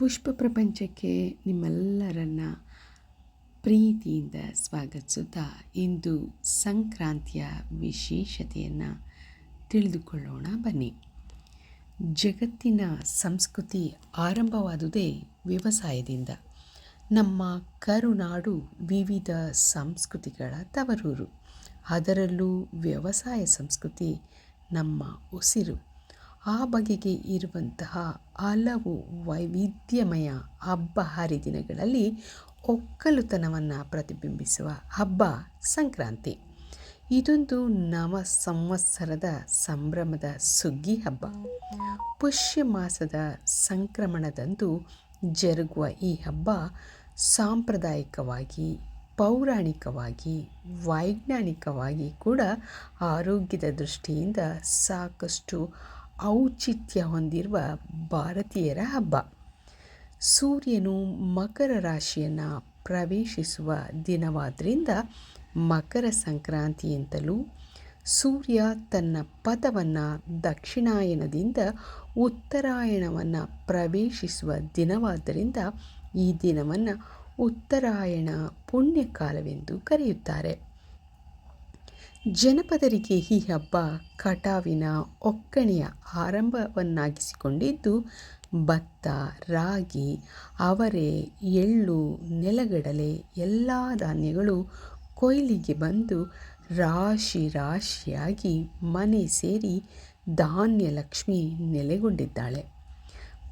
ಪುಷ್ಪ ಪ್ರಪಂಚಕ್ಕೆ ನಿಮ್ಮೆಲ್ಲರನ್ನ ಪ್ರೀತಿಯಿಂದ ಸ್ವಾಗತಿಸುತ್ತಾ ಇಂದು ಸಂಕ್ರಾಂತಿಯ ವಿಶೇಷತೆಯನ್ನು ತಿಳಿದುಕೊಳ್ಳೋಣ. ಬನ್ನಿ. ಜಗತ್ತಿನ ಸಂಸ್ಕೃತಿ ಆರಂಭವಾದುದೇ ವ್ಯವಸಾಯದಿಂದ. ನಮ್ಮ ಕರುನಾಡು ವಿವಿಧ ಸಂಸ್ಕೃತಿಗಳ ತವರೂರು. ಅದರಲ್ಲೂ ವ್ಯವಸಾಯ ಸಂಸ್ಕೃತಿ ನಮ್ಮ ಉಸಿರು. ಆ ಬಗೆಗೆ ಇರುವಂತಹ ಹಲವು ವೈವಿಧ್ಯಮಯ ಹಬ್ಬ ಹರಿದಿನಗಳಲ್ಲಿ ಒಕ್ಕಲುತನವನ್ನು ಪ್ರತಿಬಿಂಬಿಸುವ ಹಬ್ಬ ಸಂಕ್ರಾಂತಿ. ಇದೊಂದು ನವ ಸಂವತ್ಸರದ ಸಂಭ್ರಮದ ಸುಗ್ಗಿ ಹಬ್ಬ. ಪುಷ್ಯ ಮಾಸದ ಸಂಕ್ರಮಣದಂದು ಜರುಗುವ ಈ ಹಬ್ಬ ಸಾಂಪ್ರದಾಯಿಕವಾಗಿ, ಪೌರಾಣಿಕವಾಗಿ, ವೈಜ್ಞಾನಿಕವಾಗಿ ಕೂಡ ಆರೋಗ್ಯದ ದೃಷ್ಟಿಯಿಂದ ಸಾಕಷ್ಟು ಔಚಿತ್ಯ ಹೊಂದಿರುವ ಭಾರತೀಯರ ಹಬ್ಬ. ಸೂರ್ಯನು ಮಕರ ರಾಶಿಯನ್ನು ಪ್ರವೇಶಿಸುವ ದಿನವಾದ್ದರಿಂದ ಮಕರ ಸಂಕ್ರಾಂತಿ ಅಂತಲೂ ಸೂರ್ಯ ತನ್ನ ಪಥವನ್ನು ದಕ್ಷಿಣಾಯನದಿಂದ ಉತ್ತರಾಯಣವನ್ನು ಪ್ರವೇಶಿಸುವ ದಿನವಾದ್ದರಿಂದ ಈ ದಿನವನ್ನು ಉತ್ತರಾಯಣ ಪುಣ್ಯಕಾಲವೆಂದು ಕರೆಯುತ್ತಾರೆ. ಜನಪದರಿಗೆ ಈ ಹಬ್ಬ ಕಟಾವಿನ ಒಕ್ಕಣೆಯ ಆರಂಭವನ್ನಾಗಿಸಿಕೊಂಡಿದ್ದು, ಭತ್ತ, ರಾಗಿ, ಅವರೆ, ಎಳ್ಳು, ನೆಲಗಡಲೆ ಎಲ್ಲ ಧಾನ್ಯಗಳು ಕೊಯ್ಲಿಗೆ ಬಂದು ರಾಶಿ ರಾಶಿಯಾಗಿ ಮನೆ ಸೇರಿ ಧಾನ್ಯ ಲಕ್ಷ್ಮಿ ನೆಲೆಗೊಂಡಿದ್ದಾಳೆ.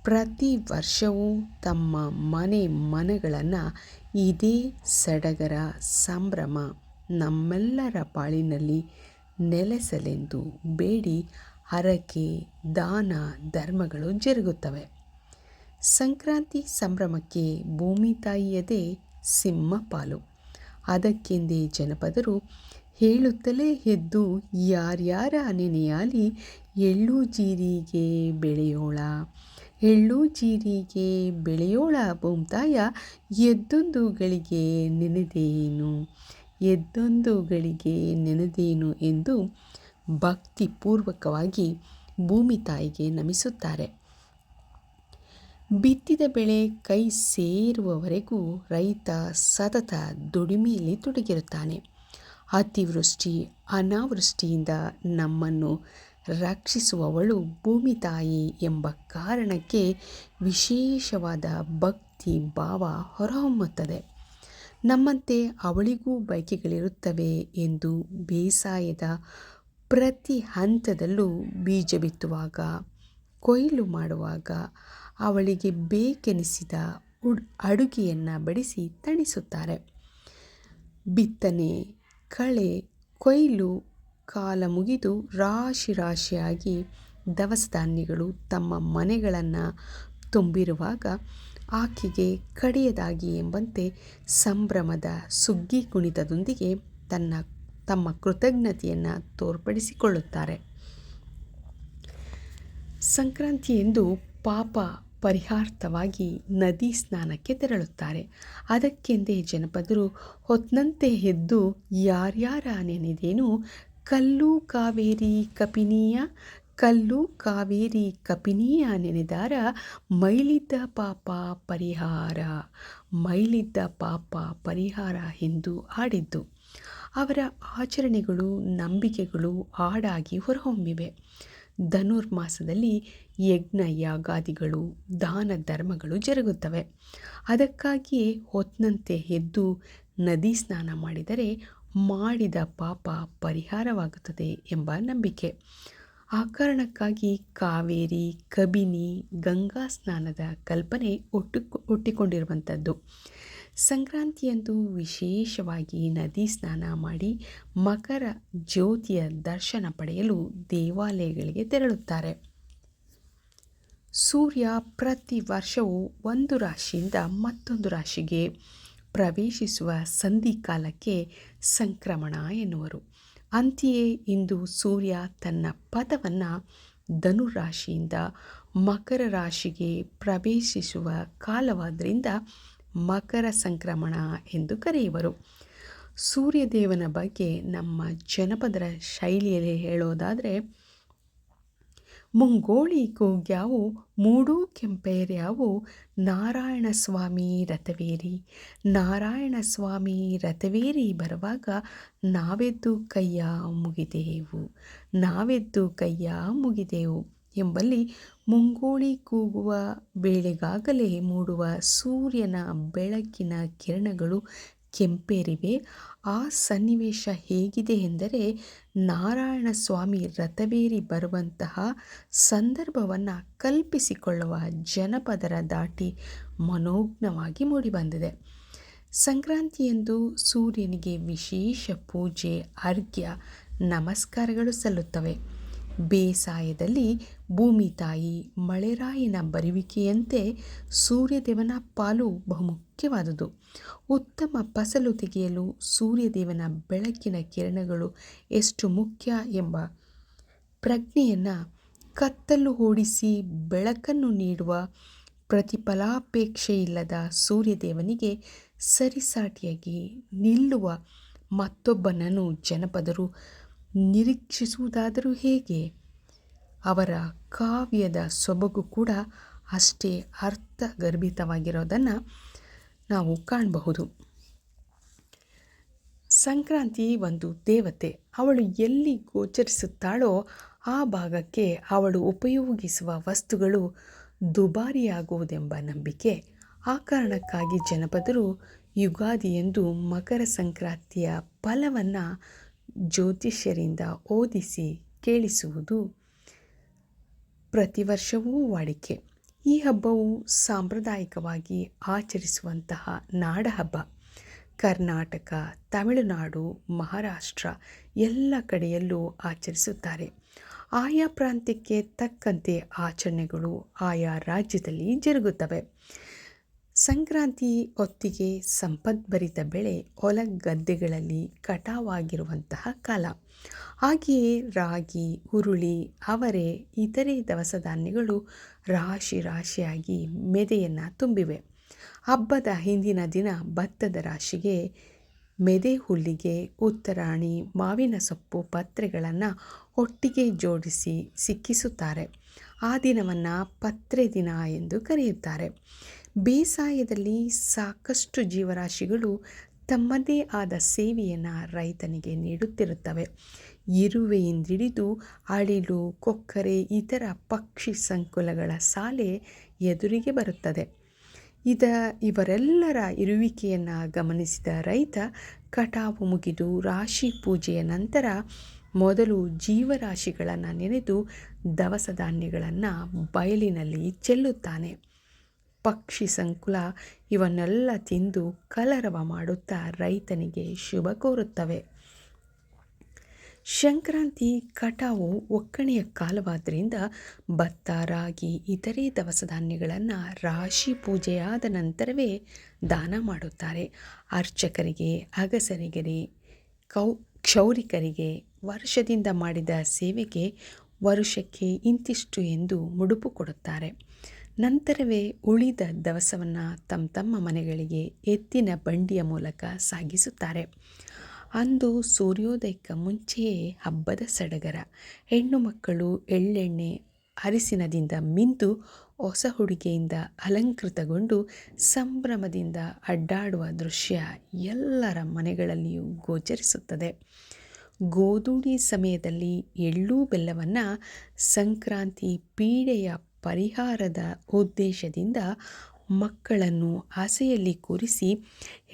ಪ್ರತಿ ವರ್ಷವೂ ತಮ್ಮ ಮನೆ ಮನಗಳನ್ನು ಇದೇ ಸಡಗರ ಸಂಭ್ರಮ ನಮ್ಮೆಲ್ಲರ ಪಾಳಿನಲ್ಲಿ ನೆಲೆಸಲೆಂದು ಬೇಡಿ ಹರಕೆ, ದಾನ, ಧರ್ಮಗಳು ಜರುಗುತ್ತವೆ. ಸಂಕ್ರಾಂತಿ ಸಂಭ್ರಮಕ್ಕೆ ಭೂಮಿ ತಾಯಿಯದೇ ಸಿಂಹ ಪಾಲು. ಅದಕ್ಕೆಂದೇ ಜನಪದರು ಹೇಳುತ್ತಲೇ ಎದ್ದು, ಯಾರ್ಯಾರ ನೆನೆಯಾಲಿ, ಎಳ್ಳು ಜೀರಿಗೆ ಬೆಳೆಯೋಳ, ಎಳ್ಳು ಜೀರಿಗೆ ಬೆಳೆಯೋಳ ಭೂಮ್ತಾಯ, ಎದ್ದೊಂದು ಗಳಿಗೆ ನೆನೆದೇನು? ಎದ್ದೊಂದು ಗಳಿಗೆ ನೆನೆದೇನು ಎಂದು ಭಕ್ತಿಪೂರ್ವಕವಾಗಿ ಭೂಮಿ ತಾಯಿಗೆ ನಮಿಸುತ್ತಾರೆ. ಬಿತ್ತಿದ ಬೆಳೆ ಕೈ ಸೇರುವವರೆಗೂ ರೈತ ಸತತ ದುಡಿಮೆಯಲ್ಲಿ ತೊಡಗಿರುತ್ತಾನೆ. ಅತಿವೃಷ್ಟಿ, ಅನಾವೃಷ್ಟಿಯಿಂದ ನಮ್ಮನ್ನು ರಕ್ಷಿಸುವವಳು ಭೂಮಿ ತಾಯಿ ಎಂಬ ಕಾರಣಕ್ಕೆ ವಿಶೇಷವಾದ ಭಕ್ತಿ ಭಾವ ಹೊರಹೊಮ್ಮುತ್ತದೆ. ನಮ್ಮಂತೆ ಅವಳಿಗೂ ಬಯಕೆಗಳಿರುತ್ತವೆ ಎಂದು ಬೇಸಾಯದ ಪ್ರತಿ ಹಂತದಲ್ಲೂ ಬೀಜ ಬಿತ್ತುವಾಗ, ಕೊಯ್ಲು ಮಾಡುವಾಗ ಅವಳಿಗೆ ಬೇಕೆನಿಸಿದ ಉಡ್, ಅಡುಗೆಯನ್ನು ಬಡಿಸಿ ತಣಿಸುತ್ತಾರೆ. ಬಿತ್ತನೆ, ಕಳೆ, ಕೊಯ್ಲು ಕಾಲ ಮುಗಿದು ರಾಶಿ ರಾಶಿಯಾಗಿ ದವಸ ಧಾನ್ಯಗಳು ತಮ್ಮ ಮನೆಗಳನ್ನು ತುಂಬಿರುವಾಗ ಆಕೆಗೆ ಕಡೆಯದಾಗಿ ಎಂಬಂತೆ ಸಂಭ್ರಮದ ಸುಗ್ಗಿ ಕುಣಿತದೊಂದಿಗೆ ತನ್ನ, ತಮ್ಮ ಕೃತಜ್ಞತೆಯನ್ನು ತೋರ್ಪಡಿಸಿಕೊಳ್ಳುತ್ತಾರೆ. ಸಂಕ್ರಾಂತಿಯೆಂದು ಪಾಪ ಪರಿಹಾರ್ಥವಾಗಿ ನದಿ ಸ್ನಾನಕ್ಕೆ ತೆರಳುತ್ತಾರೆ. ಅದಕ್ಕೆಂದೇ ಜನಪದರು ಹೊತ್ತಂತೆ ಎದ್ದು ಯಾರ್ಯಾರ ನೆನೆದೇನು ಕಲ್ಲು ಕಾವೇರಿ ಕಪಿನೀಯ ಕಲ್ಲು, ಕಾವೇರಿ, ಕಪಿನಿಯ ನೆನೆದಾರ, ಮೈಲಿದ್ದ ಪಾಪ ಪರಿಹಾರ, ಮೈಲಿದ್ದ ಪಾಪ ಪರಿಹಾರ ಎಂದು ಹಾಡಿದ್ದು. ಅವರ ಆಚರಣೆಗಳು, ನಂಬಿಕೆಗಳು ಹಾಡಾಗಿ ಹೊರಹೊಮ್ಮಿವೆ. ಧನುರ್ಮಾಸದಲ್ಲಿ ಯಜ್ಞ ಯಾಗಾದಿಗಳು, ದಾನ ಧರ್ಮಗಳು ಜರುಗುತ್ತವೆ. ಅದಕ್ಕಾಗಿಯೇ ಹೊತ್ತಂತೆ ಎದ್ದು ನದಿ ಸ್ನಾನ ಮಾಡಿದರೆ ಮಾಡಿದ ಪಾಪ ಪರಿಹಾರವಾಗುತ್ತದೆ ಎಂಬ ನಂಬಿಕೆ. ಆ ಕಾರಣಕ್ಕಾಗಿ ಕಾವೇರಿ, ಕಬಿನಿ, ಗಂಗಾ ಸ್ನಾನದ ಕಲ್ಪನೆ ಒಟ್ಟು ಒಟ್ಟಿಕೊಂಡಿರುವಂಥದ್ದು. ಸಂಕ್ರಾಂತಿಯಂದು ವಿಶೇಷವಾಗಿ ನದಿ ಸ್ನಾನ ಮಾಡಿ ಮಕರ ಜ್ಯೋತಿಯ ದರ್ಶನ ಪಡೆಯಲು ದೇವಾಲಯಗಳಿಗೆ ತೆರಳುತ್ತಾರೆ. ಸೂರ್ಯ ಪ್ರತಿ ವರ್ಷವೂ ಒಂದು ರಾಶಿಯಿಂದ ಮತ್ತೊಂದು ರಾಶಿಗೆ ಪ್ರವೇಶಿಸುವ ಸಂಧಿಕಾಲಕ್ಕೆ ಸಂಕ್ರಮಣ ಎನ್ನುವರು. ಅಂತೆಯೇ ಇಂದು ಸೂರ್ಯ ತನ್ನ ಪಥವನ್ನು ಧನುರಾಶಿಯಿಂದ ಮಕರ ರಾಶಿಗೆ ಪ್ರವೇಶಿಸುವ ಕಾಲವಾದ್ದರಿಂದ ಮಕರ ಸಂಕ್ರಮಣ ಎಂದು ಕರೆಯುವರು. ಸೂರ್ಯದೇವನ ಬಗ್ಗೆ ನಮ್ಮ ಜನಪದರ ಶೈಲಿಯಲ್ಲಿ ಹೇಳೋದಾದರೆ ಮುಂಗೋಳಿ ಕೂಗ್ಯಾವು ಮೂಡೂ ಕೆಂಪೇರ್ಯಾವು, ನಾರಾಯಣ ಸ್ವಾಮಿ ರಥವೇರಿ. ನಾರಾಯಣ ಸ್ವಾಮಿ ರಥವೇರಿ ಬರುವಾಗ ನಾವೆದ್ದು ಕೈಯ ಮುಗಿದೆವು, ನಾವೆದ್ದು ಕೈಯ ಮುಗಿದೆವು ಎಂಬಲ್ಲಿ ಮುಂಗೋಳಿ ಕೂಗುವ ವೇಳೆಗಾಗಲೇ ಮೂಡುವ ಸೂರ್ಯನ ಬೆಳಕಿನ ಕಿರಣಗಳು ಕೆಂಪೇರಿವೆ. ಆ ಸನ್ನಿವೇಶ ಹೇಗಿದೆ ಎಂದರೆ ನಾರಾಯಣ ಸ್ವಾಮಿ ರಥವೇರಿ ಬರುವಂತಹ ಸಂದರ್ಭವನ್ನು ಕಲ್ಪಿಸಿಕೊಳ್ಳುವ ಜನಪದರ ದಾಟಿ ಮನೋಜ್ಞವಾಗಿ ಮೂಡಿಬಂದಿದೆ. ಸಂಕ್ರಾಂತಿಯಂದು ಸೂರ್ಯನಿಗೆ ವಿಶೇಷ ಪೂಜೆ, ಅರ್ಘ್ಯ, ನಮಸ್ಕಾರಗಳು ಸಲ್ಲುತ್ತವೆ. ಬೇಸಾಯದಲ್ಲಿ ಭೂಮಿ ತಾಯಿ ಮಳೆರಾಯಿನ ಬರುವಿಕೆಯಂತೆ ಸೂರ್ಯದೇವನ ಪಾಲು ಬಹುಮುಖ್ಯವಾದುದು. ಉತ್ತಮ ಫಸಲು ತೆಗೆಯಲು ಸೂರ್ಯದೇವನ ಬೆಳಕಿನ ಕಿರಣಗಳು ಎಷ್ಟು ಮುಖ್ಯ ಎಂಬ ಪ್ರಜ್ಞೆಯನ್ನು ಕತ್ತಲು ಓಡಿಸಿ ಬೆಳಕನ್ನು ನೀಡುವ ಪ್ರತಿಫಲಾಪೇಕ್ಷೆಯಿಲ್ಲದ ಸೂರ್ಯದೇವನಿಗೆ ಸರಿಸಾಟಿಯಾಗಿ ನಿಲ್ಲುವ ಮತ್ತೊಬ್ಬನನ್ನು ಜನಪದರು ನಿರೀಕ್ಷಿಸುವುದಾದರೂ ಹೇಗೆ? ಅವರ ಕಾವ್ಯದ ಸೊಬಗು ಕೂಡ ಅಷ್ಟೇ ಅರ್ಥಗರ್ಭಿತವಾಗಿರೋದನ್ನು ನಾವು ಕಾಣಬಹುದು. ಸಂಕ್ರಾಂತಿ ಒಂದು ದೇವತೆ ಅವಳು ಎಲ್ಲಿ ಗೋಚರಿಸುತ್ತಾಳೋ ಆ ಭಾಗಕ್ಕೆ ಅವಳು ಉಪಯೋಗಿಸುವ ವಸ್ತುಗಳು ದುಬಾರಿಯಾಗುವುದೆಂಬ ನಂಬಿಕೆ, ಆ ಕಾರಣಕ್ಕಾಗಿ ಜನಪದರು ಯುಗಾದಿ ಎಂದು ಮಕರ ಸಂಕ್ರಾಂತಿಯ ಫಲವನ್ನು ಜ್ಯೋತಿಷ್ಯರಿಂದ ಓದಿಸಿ ಕೇಳಿಸುವುದು ಪ್ರತಿ ವರ್ಷವೂ ವಾಡಿಕೆ. ಈ ಹಬ್ಬವು ಸಾಂಪ್ರದಾಯಿಕವಾಗಿ ಆಚರಿಸುವಂತಹ ನಾಡಹಬ್ಬ. ಕರ್ನಾಟಕ, ತಮಿಳುನಾಡು, ಮಹಾರಾಷ್ಟ್ರ ಎಲ್ಲ ಕಡೆಯಲ್ಲೂ ಆಚರಿಸುತ್ತಾರೆ. ಆಯಾ ಪ್ರಾಂತ್ಯಕ್ಕೆ ತಕ್ಕಂತೆ ಆಚರಣೆಗಳು ಆಯಾ ರಾಜ್ಯದಲ್ಲಿ ಜರುಗುತ್ತವೆ. ಸಂಕ್ರಾಂತಿ ಹೊತ್ತಿಗೆ ಸಂಪದ್ಭರಿತ ಬೆಳೆ ಹೊಲ ಗದ್ದೆಗಳಲ್ಲಿ ಕಟಾವಾಗಿರುವಂತಹ ಕಾಲ. ಹಾಗೆಯೇ ರಾಗಿ, ಹುರುಳಿ, ಅವರೆ, ಇತರೆ ದವಸ ಧಾನ್ಯಗಳು ರಾಶಿ ರಾಶಿಯಾಗಿ ಮೆದೆಯನ್ನು ತುಂಬಿವೆ. ಹಬ್ಬದ ಹಿಂದಿನ ದಿನ ಭತ್ತದ ರಾಶಿಗೆ ಮೆದೆ ಹುಲ್ಲಿಗೆ ಉತ್ತರಾಣಿ, ಮಾವಿನ ಸೊಪ್ಪು ಪತ್ರೆಗಳನ್ನು ಒಟ್ಟಿಗೆ ಜೋಡಿಸಿ ಸಿಕ್ಕಿಸುತ್ತಾರೆ. ಆ ದಿನವನ್ನು ಪತ್ರೆ ದಿನ ಎಂದು ಕರೆಯುತ್ತಾರೆ. ಬೇಸಾಯದಲ್ಲಿ ಸಾಕಷ್ಟು ಜೀವರಾಶಿಗಳು ತಮ್ಮದೇ ಆದ ಸೇವೆಯನ್ನು ರೈತನಿಗೆ ನೀಡುತ್ತಿರುತ್ತವೆ. ಇರುವೆಯಿಂದಿಡಿದು ಅಳಿಲು, ಕೊಕ್ಕರೆ, ಇತರ ಪಕ್ಷಿ ಸಂಕುಲಗಳ ಸಾಲೆ ಎದುರಿಗೆ ಬರುತ್ತದೆ. ಇದ ಇವರೆಲ್ಲರ ಇರುವಿಕೆಯನ್ನು ಗಮನಿಸಿದ ರೈತ, ಕಟಾವು ಮುಗಿದು ರಾಶಿ ಪೂಜೆಯ ನಂತರ ಮೊದಲು ಜೀವರಾಶಿಗಳನ್ನು ನೆನೆದು ದವಸ ಧಾನ್ಯಗಳನ್ನು ಬಯಲಿನಲ್ಲಿ ಚೆಲ್ಲುತ್ತಾನೆ. ಪಕ್ಷಿ ಸಂಕುಲ ಇವನ್ನೆಲ್ಲ ತಿಂದು ಕಲರವ ಮಾಡುತ್ತಾ ರೈತನಿಗೆ ಶುಭ ಕೋರುತ್ತವೆ. ಸಂಕ್ರಾಂತಿ ಕಟಾವು ಒಕ್ಕಣೆಯ ಕಾಲವಾದ್ದರಿಂದ ಭತ್ತ, ರಾಗಿ, ಇತರೆ ದವಸ ಧಾನ್ಯಗಳನ್ನು ರಾಶಿ ಪೂಜೆಯಾದ ನಂತರವೇ ದಾನ ಮಾಡುತ್ತಾರೆ. ಅರ್ಚಕರಿಗೆ ಅಗಸರಿಗೆ ಕೌ, ಕ್ಷೌರಿಕರಿಗೆ ವರ್ಷದಿಂದ ಮಾಡಿದ ಸೇವೆಗೆ ವರುಷಕ್ಕೆ ಇಂತಿಷ್ಟು ಎಂದು ಮುಡುಪು ಕೊಡುತ್ತಾರೆ. ನಂತರವೇ ಉಳಿದ ದವಸವನ್ನು ತಮ್ಮ ತಮ್ಮ ಮನೆಗಳಿಗೆ ಎತ್ತಿನ ಬಂಡಿಯ ಮೂಲಕ ಸಾಗಿಸುತ್ತಾರೆ. ಅಂದು ಸೂರ್ಯೋದಯಕ್ಕೆ ಮುಂಚೆಯೇ ಹಬ್ಬದ ಸಡಗರ. ಹೆಣ್ಣು ಮಕ್ಕಳು ಎಳ್ಳೆಣ್ಣೆ ಅರಿಸಿನದಿಂದ ಮಿಂದು ಹೊಸ ಹುಡುಗಿಯಿಂದ ಅಲಂಕೃತಗೊಂಡು ಸಂಭ್ರಮದಿಂದ ಅಡ್ಡಾಡುವ ದೃಶ್ಯ ಎಲ್ಲರ ಮನೆಗಳಲ್ಲಿಯೂ ಗೋಚರಿಸುತ್ತದೆ. ಗೋಧೂಳಿ ಸಮಯದಲ್ಲಿ ಎಳ್ಳು ಬೆಲ್ಲವನ್ನು ಸಂಕ್ರಾಂತಿ ಪೀಡೆಯ ಪರಿಹಾರದ ಉದ್ದೇಶದಿಂದ ಮಕ್ಕಳನ್ನು ಆಸೆಯಲ್ಲಿ ಕೂರಿಸಿ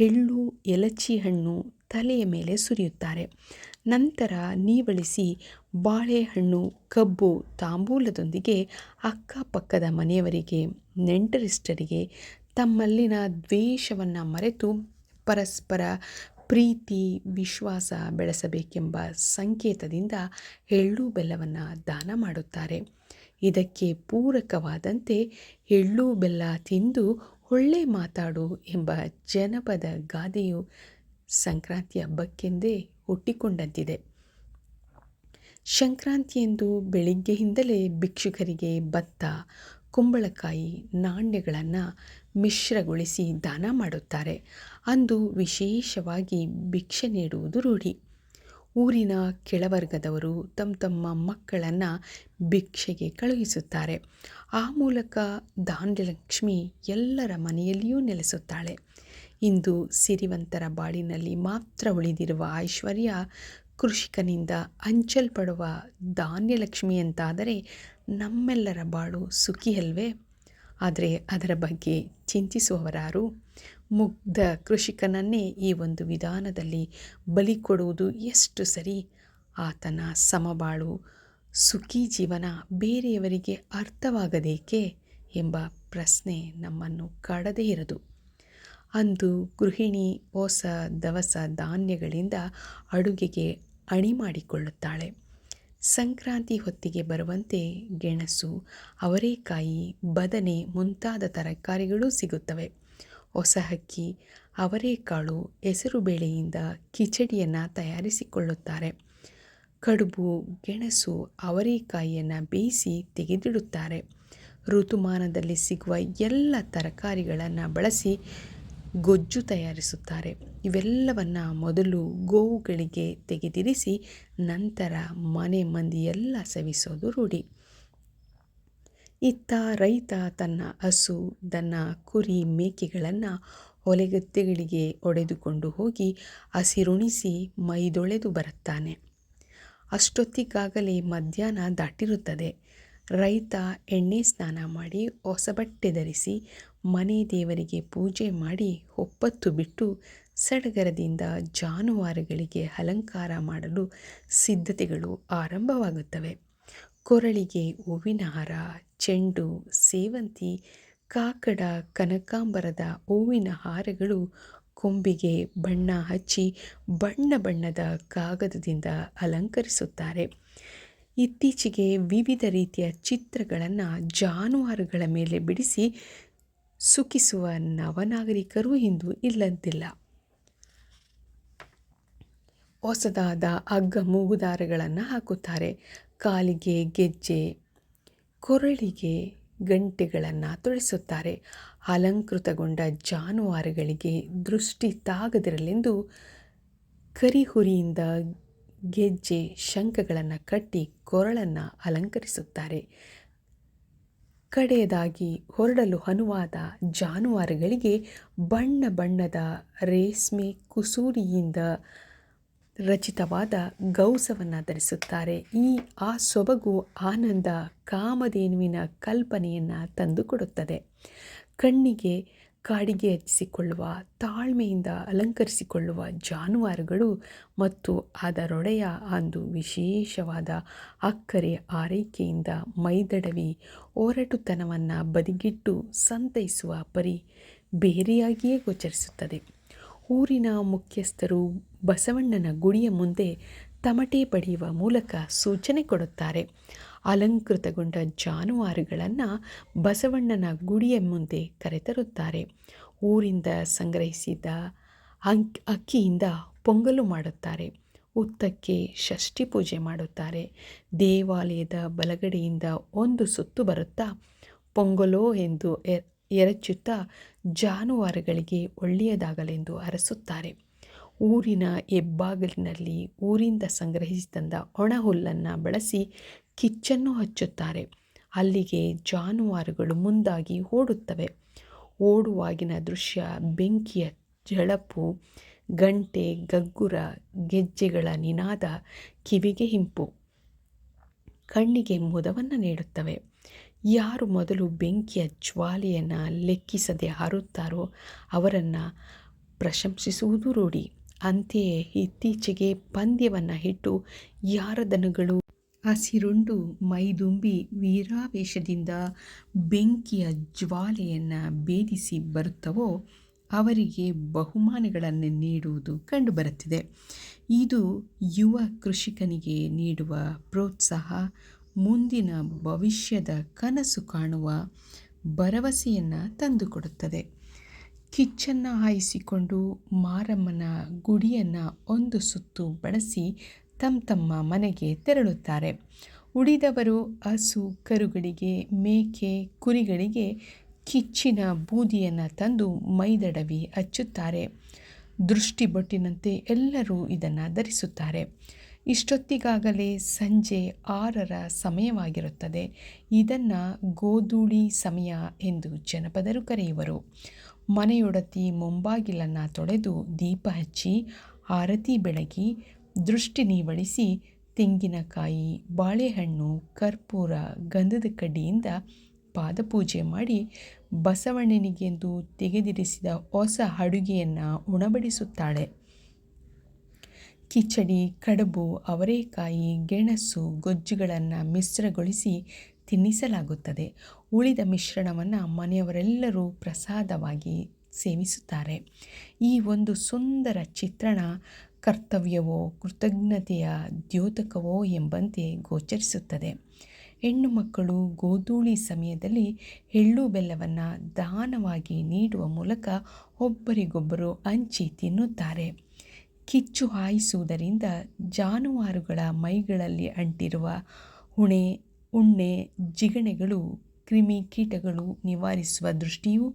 ಎಳ್ಳು ಎಲಚಿ ಹಣ್ಣು ತಲೆಯ ಮೇಲೆ ಸುರಿಯುತ್ತಾರೆ. ನಂತರ ನೀವಳಿಸಿ ಬಾಳೆಹಣ್ಣು, ಕಬ್ಬು, ತಾಂಬೂಲದೊಂದಿಗೆ ಅಕ್ಕಪಕ್ಕದ ಮನೆಯವರಿಗೆ, ನೆಂಟರಿಷ್ಟರಿಗೆ ತಮ್ಮಲ್ಲಿನ ದ್ವೇಷವನ್ನು ಮರೆತು ಪರಸ್ಪರ ಪ್ರೀತಿ, ವಿಶ್ವಾಸ ಬೆಳೆಸಬೇಕೆಂಬ ಸಂಕೇತದಿಂದ ಎಳ್ಳು ಬೆಲ್ಲವನ್ನು ದಾನ ಮಾಡುತ್ತಾರೆ. ಇದಕ್ಕೆ ಪೂರಕವಾದಂತೆ ಎಳ್ಳು ಬೆಲ್ಲ ತಿಂದು ಒಳ್ಳೆ ಮಾತಾಡು ಎಂಬ ಜನಪದ ಗಾದೆಯು ಸಂಕ್ರಾಂತಿ ಹಬ್ಬಕ್ಕೆಂದೇ ಹುಟ್ಟಿಕೊಂಡಂತಿದೆ. ಸಂಕ್ರಾಂತಿಯಂದು ಬೆಳಿಗ್ಗೆಯಿಂದಲೇ ಭಿಕ್ಷುಕರಿಗೆ ಭತ್ತ, ಕುಂಬಳಕಾಯಿ, ನಾಣ್ಯಗಳನ್ನು ಮಿಶ್ರಗೊಳಿಸಿ ದಾನ ಮಾಡುತ್ತಾರೆ. ಅಂದು ವಿಶೇಷವಾಗಿ ಭಿಕ್ಷೆ ನೀಡುವುದು ರೂಢಿ. ಊರಿನ ಕೆಳವರ್ಗದವರು ತಮ್ಮ ತಮ್ಮ ಮಕ್ಕಳನ್ನು ಭಿಕ್ಷೆಗೆ ಕಳುಹಿಸುತ್ತಾರೆ. ಆ ಮೂಲಕ ಧಾನ್ಯಲಕ್ಷ್ಮಿ ಎಲ್ಲರ ಮನೆಯಲ್ಲಿಯೂ ನೆಲೆಸುತ್ತಾಳೆ. ಇಂದು ಸಿರಿವಂತರ ಬಾಳಿನಲ್ಲಿ ಮಾತ್ರ ಉಳಿದಿರುವ ಐಶ್ವರ್ಯ ಕೃಷಿಕನಿಂದ ಹಂಚಲ್ಪಡುವ ಧಾನ್ಯಲಕ್ಷ್ಮಿಯಂತಾದರೆ ನಮ್ಮೆಲ್ಲರ ಬಾಳು ಸುಖಿಯಲ್ವೇ ಆದರೆ ಅದರ ಬಗ್ಗೆ ಚಿಂತಿಸುವವರಾರು ಮುಗ್ಧ ಕೃಷಿಕನನ್ನೇ ಈ ಒಂದು ವಿಧಾನದಲ್ಲಿ ಬಲಿ ಕೊಡುವುದು ಎಷ್ಟು ಸರಿ? ಆತನ ಸಮಬಾಳು ಸುಖಿ ಜೀವನ ಬೇರೆಯವರಿಗೆ ಅರ್ಥವಾಗದೇಕೆ ಎಂಬ ಪ್ರಶ್ನೆ ನಮ್ಮನ್ನು ಕಾಡದೇ ಇರದು. ಅಂದು ಗೃಹಿಣಿ ಹೊಸ ದವಸ ಧಾನ್ಯಗಳಿಂದ ಅಡುಗೆಗೆ ಅಣಿ ಮಾಡಿಕೊಳ್ಳುತ್ತಾಳೆ. ಸಂಕ್ರಾಂತಿ ಹೊತ್ತಿಗೆ ಬರುವಂತೆ ಗೆಣಸು, ಅವರೇಕಾಯಿ, ಬದನೆ ಮುಂತಾದ ತರಕಾರಿಗಳೂ ಸಿಗುತ್ತವೆ. ಹೊಸ ಅಕ್ಕಿ ಅವರೇಕಾಳು ಹೆಸರುಬೇಳೆಯಿಂದ ಕಿಚಡಿಯನ್ನು ತಯಾರಿಸಿಕೊಳ್ಳುತ್ತಾರೆ. ಕಡುಬು, ಗೆಣಸು ಅವರೇಕಾಯಿಯನ್ನು ಬೇಯಿಸಿ ತೆಗೆದಿಡುತ್ತಾರೆ. ಋತುಮಾನದಲ್ಲಿ ಸಿಗುವ ಎಲ್ಲ ತರಕಾರಿಗಳನ್ನು ಬಳಸಿ ಗೊಜ್ಜು ತಯಾರಿಸುತ್ತಾರೆ. ಇವೆಲ್ಲವನ್ನು ಮೊದಲು ಗೋವುಗಳಿಗೆ ತೆಗೆದಿರಿಸಿ ನಂತರ ಮನೆ ಮಂದಿ ಎಲ್ಲ ಸವಿಸೋದು ರೂಢಿ. ಇತ್ತ ರೈತ ತನ್ನ ಹಸು, ದನ, ಕುರಿ, ಮೇಕೆಗಳನ್ನು ಹೊಲೆಗತ್ತೆಗಳಿಗೆ ಒಡೆದುಕೊಂಡು ಹೋಗಿ ಹಸಿರುಣಿಸಿ ಮೈದೊಳೆದು ಬರುತ್ತಾನೆ. ಅಷ್ಟೊತ್ತಿಗಾಗಲೇ ಮಧ್ಯಾಹ್ನ ದಾಟಿರುತ್ತದೆ. ರೈತ ಎಣ್ಣೆ ಸ್ನಾನ ಮಾಡಿ ಹೊಸ ಬಟ್ಟೆ ಧರಿಸಿ ಮನೆ ದೇವರಿಗೆ ಪೂಜೆ ಮಾಡಿ ಒಪ್ಪತ್ತು ಬಿಟ್ಟು ಸಡಗರದಿಂದ ಜಾನುವಾರುಗಳಿಗೆ ಅಲಂಕಾರ ಮಾಡಲು ಸಿದ್ಧತೆಗಳು ಆರಂಭವಾಗುತ್ತವೆ. ಕೊರಳಿಗೆ ಹೂವಿನ ಹಾರ, ಚೆಂಡು, ಸೇವಂತಿ, ಕಾಕಡ, ಕನಕಾಂಬರದ ಹೂವಿನ ಹಾರಗಳು ಕೊಂಬಿಗೆ ಬಣ್ಣ ಹಚ್ಚಿ ಬಣ್ಣ ಬಣ್ಣದ ಕಾಗದದಿಂದ ಅಲಂಕರಿಸುತ್ತಾರೆ. ಇತ್ತೀಚೆಗೆ ವಿವಿಧ ರೀತಿಯ ಚಿತ್ರಗಳನ್ನು ಜಾನುವಾರುಗಳ ಮೇಲೆ ಬಿಡಿಸಿ ಸುಖಿಸುವ ನವನಾಗರಿಕರೂ ಇಂದು ಇಲ್ಲಂತಿಲ್ಲ. ಹೊಸದಾದ ಹಗ್ಗ ಮೂಗುದಾರಗಳನ್ನು ಹಾಕುತ್ತಾರೆ. ಕಾಲಿಗೆ ಗೆಜ್ಜೆ, ಕೊರಳಿಗೆ ಗಂಟೆಗಳನ್ನು ತೊಡಿಸುತ್ತಾರೆ. ಅಲಂಕೃತಗೊಂಡ ಜಾನುವಾರುಗಳಿಗೆ ದೃಷ್ಟಿ ತಾಗದಿರಲೆಂದು ಕರಿಹುರಿಯಿಂದ ಗೆಜ್ಜೆ ಶಂಖಗಳನ್ನು ಕಟ್ಟಿ ಕೊರಳನ್ನು ಅಲಂಕರಿಸುತ್ತಾರೆ. ಕಡೆಯದಾಗಿ ಹೊರಡಲು ಅನುವಾದ ಜಾನುವಾರುಗಳಿಗೆ ಬಣ್ಣ ಬಣ್ಣದ ರೇಷ್ಮೆ ಕುಸೂರಿಯಿಂದ ರಚಿತವಾದ ಗೌಸವನ್ನು ಧರಿಸುತ್ತಾರೆ ಈ ಆ ಸೊಬಗು ಆನಂದ ಕಾಮಧೇನುವಿನ ಕಲ್ಪನೆಯನ್ನು ತಂದುಕೊಡುತ್ತದೆ. ಕಣ್ಣಿಗೆ ಕಾಡಿಗೆ ಹಚ್ಚಿಸಿಕೊಳ್ಳುವ, ತಾಳ್ಮೆಯಿಂದ ಅಲಂಕರಿಸಿಕೊಳ್ಳುವ ಜಾನುವಾರುಗಳು ಮತ್ತು ಅದರೊಡೆಯ ಅಂದು ವಿಶೇಷವಾದ ಅಕ್ಕರೆ ಆರೈಕೆಯಿಂದ ಮೈದಡವಿ ಒರಟುತನವನ್ನು ಬದಿಗಿಟ್ಟು ಸಂತೈಸುವ ಪರಿ ಬೇರೆಯಾಗಿಯೇ ಗೋಚರಿಸುತ್ತದೆ. ಊರಿನ ಮುಖ್ಯಸ್ಥರು ಬಸವಣ್ಣನ ಗುಡಿಯ ಮುಂದೆ ತಮಟೆ ಪಡೆಯುವ ಮೂಲಕ ಸೂಚನೆ ಕೊಡುತ್ತಾರೆ. ಅಲಂಕೃತಗೊಂಡ ಜಾನುವಾರುಗಳನ್ನು ಬಸವಣ್ಣನ ಗುಡಿಯ ಮುಂದೆ ಕರೆತರುತ್ತಾರೆ. ಊರಿಂದ ಸಂಗ್ರಹಿಸಿದ ಅಂಕ್ ಅಕ್ಕಿಯಿಂದ ಪೊಂಗಲು ಮಾಡುತ್ತಾರೆ. ಉತ್ತಕ್ಕೆ ಷಷ್ಠಿ ಪೂಜೆ ಮಾಡುತ್ತಾರೆ. ದೇವಾಲಯದ ಬಲಗಡೆಯಿಂದ ಒಂದು ಸುತ್ತು ಬರುತ್ತಾ ಪೊಂಗಲೋ ಎಂದು ಎರಚುತ್ತಾ ಜಾನುವಾರುಗಳಿಗೆ ಒಳ್ಳೆಯದಾಗಲೆಂದು ಹರಸುತ್ತಾರೆ ಊರಿನ ಹೆಬ್ಬಾಗಿಲಿನಲ್ಲಿ ಊರಿಂದ ಸಂಗ್ರಹಿಸಿ ತಂದ ಒಣಹುಲ್ಲನ್ನು ಬಳಸಿ ಕಿಚ್ಚನ್ನು ಹಚ್ಚುತ್ತಾರೆ. ಅಲ್ಲಿಗೆ ಜಾನುವಾರುಗಳು ಮುಂದಾಗಿ ಓಡುತ್ತವೆ. ಓಡುವಾಗಿನ ದೃಶ್ಯ ಬೆಂಕಿಯ ಜಳಪು, ಗಂಟೆ, ಗಗ್ಗುರ, ಗೆಜ್ಜೆಗಳ ನಿನಾದ ಕಿವಿಗೆ ಹಿಂಪು. ಕಣ್ಣಿಗೆ ಮುದವನ್ನು ನೀಡುತ್ತವೆ. ಯಾರು ಮೊದಲು ಬೆಂಕಿಯ ಜ್ವಾಲೆಯನ್ನು ಲೆಕ್ಕಿಸದೆ ಹಾರುತ್ತಾರೋ ಅವರನ್ನು ಪ್ರಶಂಸಿಸುವುದು ರೂಢಿ. ಅಂತೆಯೇ ಇತ್ತೀಚೆಗೆ ಪಂದ್ಯವನ್ನು ಇಟ್ಟು ಯಾರ ದನಗಳು ಹಸಿರುಂಡು ಮೈದುಂಬಿ ವೀರಾವೇಶದಿಂದ ಬೆಂಕಿಯ ಜ್ವಾಲೆಯನ್ನು ಭೇದಿಸಿ ಬರುತ್ತವೋ ಅವರಿಗೆ ಬಹುಮಾನಗಳನ್ನು ನೀಡುವುದು ಕಂಡುಬರುತ್ತಿದೆ. ಇದು ಯುವ ಕೃಷಿಕನಿಗೆ ನೀಡುವ ಪ್ರೋತ್ಸಾಹ ಮುಂದಿನ ಭವಿಷ್ಯದ ಕನಸು ಕಾಣುವ ಭರವಸೆಯನ್ನು ತಂದುಕೊಡುತ್ತದೆ. ಕಿಚ್ಚನ್ನು ಹಾಯಿಸಿಕೊಂಡು ಮಾರಮ್ಮನ ಗುಡಿಯನ್ನು ಒಂದು ಸುತ್ತು ಬಳಸಿ ತಮ್ಮ ತಮ್ಮ ಮನೆಗೆ ತೆರಳುತ್ತಾರೆ. ಉಳಿದವರು ಹಸು, ಕರುಗಳಿಗೆ ಮೇಕೆ, ಕುರಿಗಳಿಗೆ ಕಿಚ್ಚಿನ ಬೂದಿಯನ್ನು ತಂದು ಮೈದಡವಿ ಹಚ್ಚುತ್ತಾರೆ. ದೃಷ್ಟಿಬೊಟ್ಟಿನಂತೆ ಎಲ್ಲರೂ ಇದನ್ನು ಧರಿಸುತ್ತಾರೆ. ಇಷ್ಟೊತ್ತಿಗಾಗಲೇ ಸಂಜೆ ಆರರ ಸಮಯವಾಗಿರುತ್ತದೆ. ಇದನ್ನು ಗೋಧೂಳಿ ಸಮಯ ಎಂದು ಜನಪದರು ಕರೆಯುವರು. ಮನೆಯೊಡತಿ ಮುಂಬಾಗಿಲನ್ನು ತೊಳೆದು ದೀಪ ಹಚ್ಚಿ, ಆರತಿ ಬೆಳಗಿ, ದೃಷ್ಟಿ ನೀವಳಿಸಿ ತೆಂಗಿನಕಾಯಿ, ಬಾಳೆಹಣ್ಣು, ಕರ್ಪೂರ, ಗಂಧದ ಕಡ್ಡಿಯಿಂದ ಪಾದಪೂಜೆ ಮಾಡಿ ಬಸವಣ್ಣನಿಗೆಂದು ತೆಗೆದಿರಿಸಿದ ಹೊಸ ಅಡುಗೆಯನ್ನು ಉಣಬಡಿಸುತ್ತಾಳೆ. ಕಿಚಡಿ, ಕಡುಬು, ಅವರೇಕಾಯಿ, ಗೆಣಸು, ಗೊಜ್ಜುಗಳನ್ನು ಮಿಶ್ರಗೊಳಿಸಿ ತಿನ್ನಿಸಲಾಗುತ್ತದೆ. ಉಳಿದ ಮಿಶ್ರಣವನ್ನು ಮನೆಯವರೆಲ್ಲರೂ ಪ್ರಸಾದವಾಗಿ ಸೇವಿಸುತ್ತಾರೆ. ಈ ಒಂದು ಸುಂದರ ಚಿತ್ರಣ ಕರ್ತವ್ಯವೋ, ಕೃತಜ್ಞತೆಯ ದ್ಯೋತಕವೋ ಎಂಬಂತೆ ಗೋಚರಿಸುತ್ತದೆ. ಹೆಣ್ಣು ಮಕ್ಕಳು ಗೋಧೂಳಿ ಸಮಯದಲ್ಲಿ ಎಳ್ಳು ಬೆಲ್ಲವನ್ನು ದಾನವಾಗಿ ನೀಡುವ ಮೂಲಕ ಒಬ್ಬರಿಗೊಬ್ಬರು ಹಂಚಿ ತಿನ್ನುತ್ತಾರೆ. ಕಿಚ್ಚು ಹಾಯಿಸುವುದರಿಂದ ಜಾನುವಾರುಗಳ ಮೈಗಳಲ್ಲಿ ಅಂಟಿರುವ ಹುಣೆ, ಉಣ್ಣೆ, ಜಿಗಣೆಗಳು, ಕ್ರಿಮಿ ಕೀಟಗಳು ನಿವಾರಿಸುವ ದೃಷ್ಟಿಯೂ,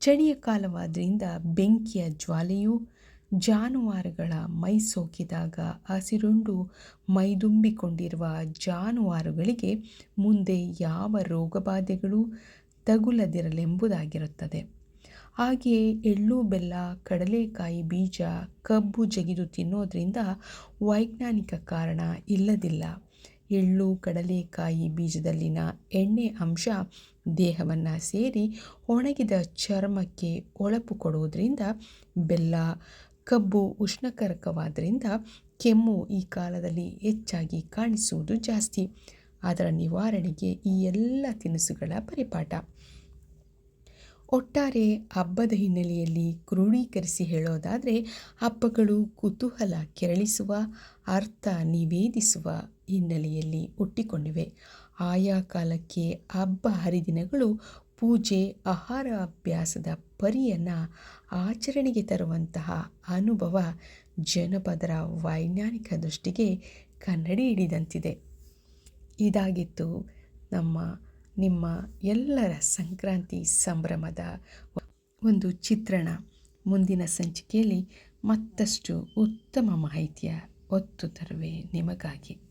ಚಳಿಯ ಕಾಲವಾದ್ದರಿಂದ ಬೆಂಕಿಯ ಜ್ವಾಲೆಯು, ಜಾನುವಾರುಗಳ ಮೈ ಸೋಕಿದಾಗ ಹಸಿರುಂಡು ಮೈದುಂಬಿಕೊಂಡಿರುವ ಜಾನುವಾರುಗಳಿಗೆ ಮುಂದೆ ಯಾವ ರೋಗಬಾಧೆಗಳು ತಗುಲದಿರಲೆಂಬುದಾಗಿರುತ್ತದೆ. ಹಾಗೆಯೇ ಎಳ್ಳು, ಬೆಲ್ಲ, ಕಡಲೆಕಾಯಿ ಬೀಜ, ಕಬ್ಬು ಜಗಿದು ತಿನ್ನೋದ್ರಿಂದ ವೈಜ್ಞಾನಿಕ ಕಾರಣ ಇಲ್ಲದಿಲ್ಲ. ಎಳ್ಳು, ಕಡಲೆಕಾಯಿ ಬೀಜದಲ್ಲಿನ ಎಣ್ಣೆ ಅಂಶ ದೇಹವನ್ನು ಸೇರಿ ಒಣಗಿದ ಚರ್ಮಕ್ಕೆ ಹೊಳಪು ಕೊಡುವುದರಿಂದ ಬೆಲ್ಲ, ಕಬ್ಬು ಉಷ್ಣಕರಕವಾದ್ದರಿಂದ ಕೆಮ್ಮು ಈ ಕಾಲದಲ್ಲಿ ಹೆಚ್ಚಾಗಿ ಕಾಣಿಸುವುದು ಜಾಸ್ತಿ. ಅದರ ನಿವಾರಣೆಗೆ ಈ ಎಲ್ಲ ತಿನಿಸುಗಳ ಪರಿಪಾಠ. ಒಟ್ಟಾರೆ ಹಬ್ಬದ ಹಿನ್ನೆಲೆಯಲ್ಲಿ ಕ್ರೋಢೀಕರಿಸಿ ಹೇಳೋದಾದರೆ, ಹಬ್ಬಗಳು ಕುತೂಹಲ ಕೆರಳಿಸುವ, ಅರ್ಥ ನಿವೇದಿಸುವ ಹಿನ್ನೆಲೆಯಲ್ಲಿ ಹುಟ್ಟಿಕೊಂಡಿವೆ. ಆಯಾ ಕಾಲಕ್ಕೆ ಹಬ್ಬ ಹರಿದಿನಗಳು ಪೂಜೆ, ಆಹಾರ ಅಭ್ಯಾಸದ ಪರಿಯನ್ನು ಆಚರಣೆಗೆ ತರುವಂತಹ ಅನುಭವ ಜನಪದರ ವೈಜ್ಞಾನಿಕ ದೃಷ್ಟಿಗೆ ಕನ್ನಡಿ ಹಿಡಿದಂತಿದೆ. ಇದಾಗಿತ್ತು ನಮ್ಮ ನಿಮ್ಮ ಎಲ್ಲರ ಸಂಕ್ರಾಂತಿ ಸಂಭ್ರಮದ ಒಂದು ಚಿತ್ರಣ ಮುಂದಿನ ಸಂಚಿಕೆಯಲ್ಲಿ ಮತ್ತಷ್ಟು ಉತ್ತಮ ಮಾಹಿತಿಯ ಒತ್ತು ತರುವೆ ನಿಮಗಾಗಿ.